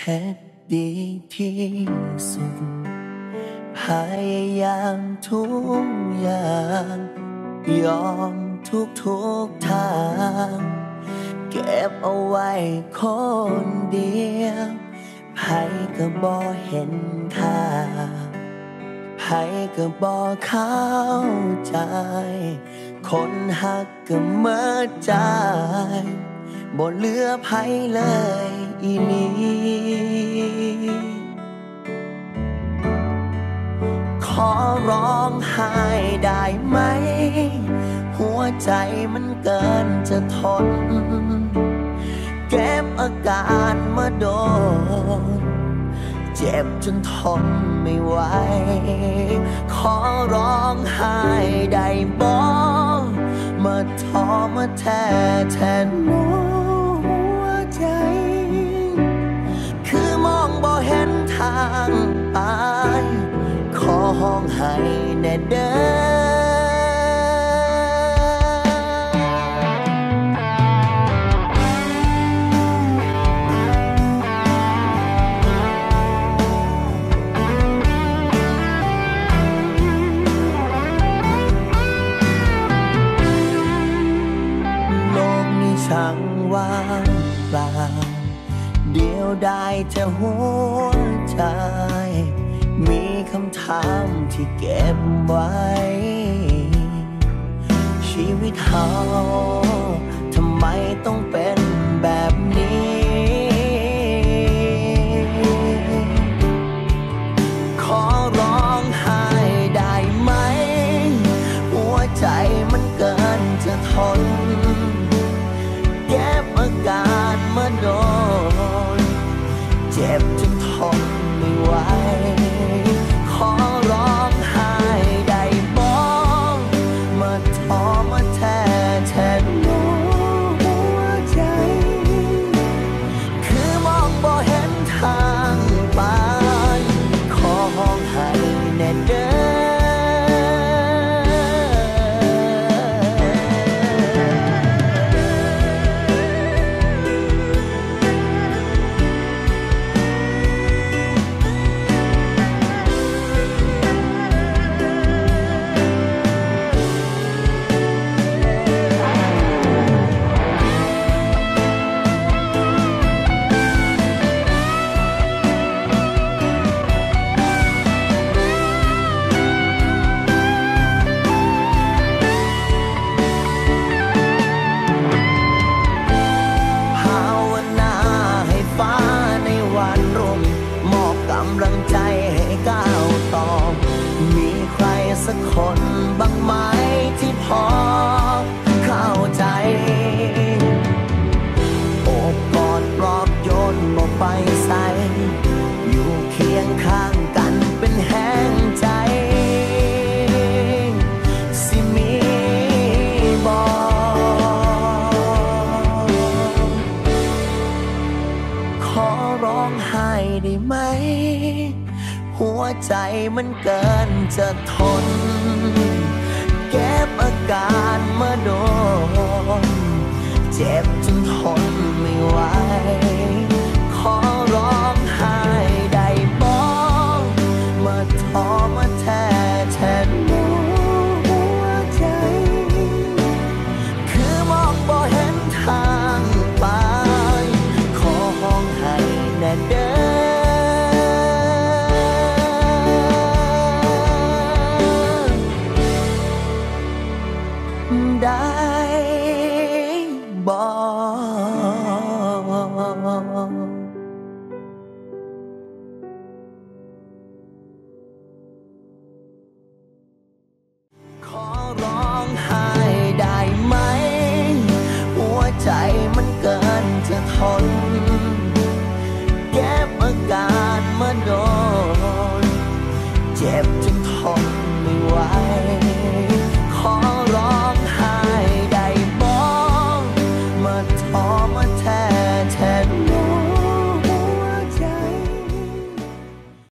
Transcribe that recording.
ฮ็ดดีที่สุด พยายามทุกอย่าง ยอมทุกทุกทาง เก็บเอาไว้คนเดียวไผก็บ่เห็นค่าไผก็บ่เข้าใจ คนหักก็เมื่อใจ บ่เหลือไผเลยอีหลีขอร้องไห้ได้ไหม หัวใจมันเกินจะทน เก็บอาการมาโดน เจ็บจนทนไม่ไหว ขอร้องไห้ได้บอกมาทอมาแท้แทนหัว ห้องให้แน่เด้อโลกนี้ช่างว่างเปล่า เดียวได้แต่หัวใจ คำถามที่เก็บไว้ ชีวิตเฮาทำไมต้องเป็นแบบนี้ ขอร้องไห้ได้ไหม หัวใจมันเกินจะทน เก็บอาการ คนบ้างไหมที่พอเข้าใจโอบกอดปลอบโยนบอกไปใส่อยู่เคียงข้างกันเป็นแห้งใจสิมีบอกขอร้องไห้ได้ไหม หัวใจมันเกินจะทน เก็บอาการมาโดน เจ็บจนทนไม่ไหว ขอร้องไห้ได้บ้อกมาทอมาแท้แทนหัวใจ คือมองบ่เห็นทางไป ขอห้องให้แน่เด้อ